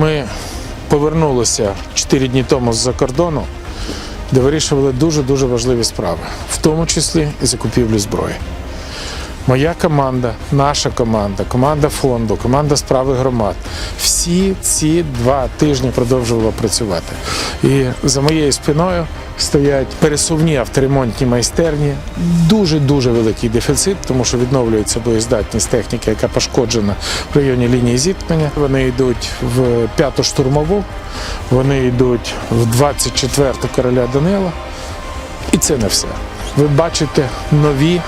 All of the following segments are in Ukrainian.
Ми повернулися 4 дні тому з-за кордону, де вирішували дуже-дуже важливі справи, в тому числі і закупівлю зброї. Моя команда, наша команда, команда фонду, команда справи громад. Всі ці два тижні продовжувала працювати. І за моєю спиною стоять пересувні авторемонтні майстерні. Дуже дуже великий дефіцит, тому що відновлюється боєздатність техніки, яка пошкоджена в районі лінії зіткнення. Вони йдуть в п'яту штурмову, вони йдуть в 24-ту короля Данила. І це не все. Ви бачите нові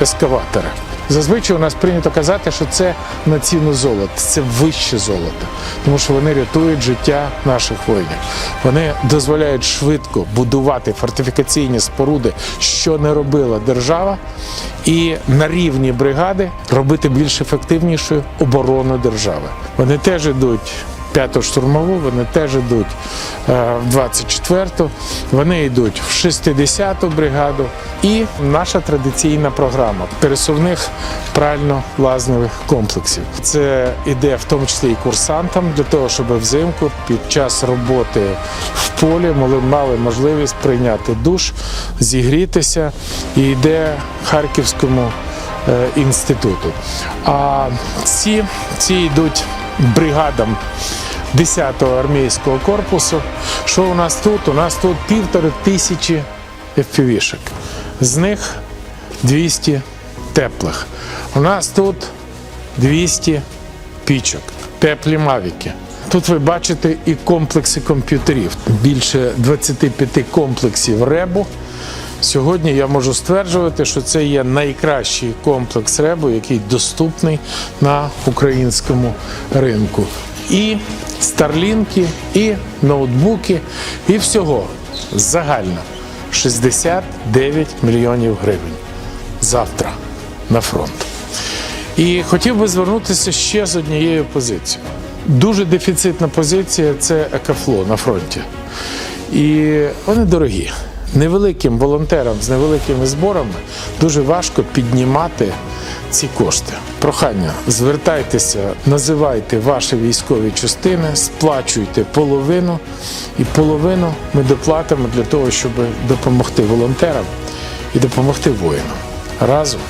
ескаватори. Зазвичай у нас прийнято казати, що це на ціну золота, це вище золото, тому що вони рятують життя наших воїнів. Вони дозволяють швидко будувати фортифікаційні споруди, що не робила держава, і на рівні бригади робити більш ефективнішою оборону держави. Вони теж йдуть п'яту штурмову, вони теж йдуть е, в 24-ту, вони йдуть в 60-ту бригаду. І наша традиційна програма пересувних прально-лазневих комплексів. Це іде в тому числі і курсантам для того, щоб взимку під час роботи в полі мали, мали можливість прийняти душ, зігрітися і йде Харківському е, інституту. А ці, ці йдуть бригадам 10-го армійського корпусу. Що у нас тут? У нас тут півтори тисячі FPV-шок. З них 200 теплих. У нас тут 200 пічок, теплі мавіки. Тут ви бачите і комплекси комп'ютерів. Більше 25 комплексів ребу. Сьогодні я можу стверджувати, що це є найкращий комплекс ребу, який доступний на українському ринку. І старлінки, і ноутбуки, і всього загально 69 мільйонів гривень завтра на фронт. І хотів би звернутися ще з однією позицією. Дуже дефіцитна позиція це екафло на фронті. І вони дорогі. Невеликим волонтерам з невеликими зборами дуже важко піднімати ці кошти. Прохання, звертайтеся, називайте ваші військові частини, сплачуйте половину, і половину ми доплатимо для того, щоб допомогти волонтерам і допомогти воїнам. Разом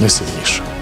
ми сильніше.